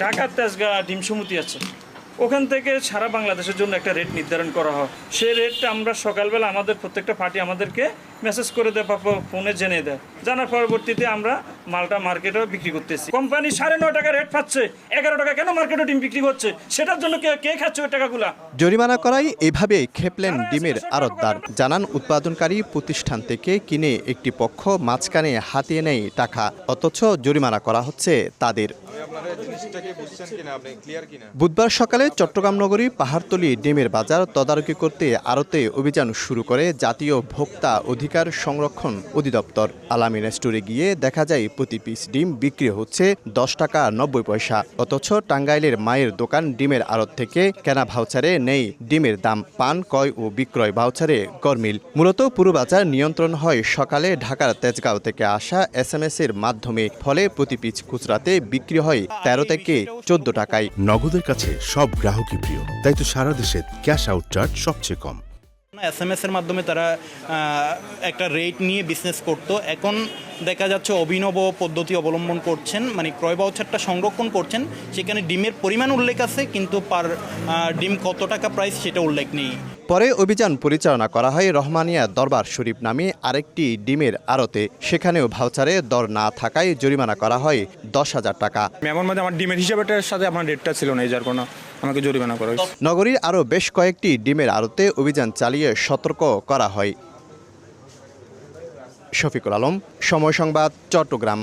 ঢাকার তেজগা ডিম সমিতি আছে। ওখান থেকে সারা বাংলাদেশের জন্য একটা রেট নির্ধারণ করা হয়। সেই রেটটা আমরা সকালবেলা আমাদের প্রত্যেকটা পার্টি আমাদেরকে মেসেজ করে দেয় বা ফোনে জেনে দেয়। জানার পরবর্তীতে আমরা মালটা মার্কেটেও বিক্রি করতেছি। কোম্পানি সাড়ে নয় টাকা রেট পাচ্ছে এগারো টাকা কেন মার্কেটে ডিম বিক্রি করছে সেটার জন্য কে কে খাচ্ছে ওই টাকাগুলা? জরিমানা করাই এভাবে খেপলেন ডিমের আড়তদার। জানান উৎপাদনকারী প্রতিষ্ঠান থেকে কিনে একটি পক্ষ মাঝখানে হাতিয়ে নেয় টাকা। অথচ জরিমানা করা হচ্ছে তাদের বুধবার সকালে চট্টগ্রাম নগরী পাহাড়তলি ডিমের বাজার তদারকি করতে আড়তে অভিযান শুরু করে জাতীয় ভোক্তা অধিকার সংরক্ষণ অধিদপ্তর। আলামিন স্টোরে গিয়ে দেখা যায়, প্রতি পিস ডিম বিক্রি হচ্ছে দশ টাকা নব্বই পয়সা। অথচ টাঙ্গাইলের মায়ের দোকান ডিমের আড়ত থেকে কেনা ভাউচারে নেই ডিমের দাম। পান, ক্রয় ও বিক্রয় ভাউচারে গরমিল। মূলত পুরো বাজার নিয়ন্ত্রণ হয় সকালে ঢাকার তেজগাঁও থেকে আসা এস এর মাধ্যমে। ফলে প্রতি পিস খুচরাতে বিক্রি হয় তেরো থেকে চোদ্দ টাকায়। নগদের কাছে সব গ্রাহকই প্রিয় তাই তো সারা দেশে ক্যাশ আউট চার্জ সবচেয়ে কম। এস এম এর মাধ্যমে তারা একটা রেট নিয়ে বিজনেস করতো। এখন দেখা যাচ্ছে অভিনব পদ্ধতি অবলম্বন করছেন মানে ক্রয় বাউচারটা সংরক্ষণ করছেন। সেখানে ডিমের পরিমাণ উল্লেখ আছে কিন্তু পার আহ, ডিম কত টাকা প্রাইস সেটা উল্লেখ নেই। পরে অভিযান পরিচালনা করা হয় রহমানিয়া দরবার শরীফ নামে আরেকটি ডিমের আড়তে। সেখানেও ভাউচারে দর না থাকায় জরিমানা করা হয় দশ হাজার টাকা। এমন মধ্যে আমার ডিমের হিসাবেটার সাথে আমার রেটটা ছিল না এই যার কোনো আমাকে জরিমানা করা হয়েছে। নগরীর আরও বেশ কয়েকটি ডিমের আড়তে অভিযান চালিয়ে সতর্ক করা হয়। শফিকুল আলম সময় সংবাদ চট্টগ্রাম।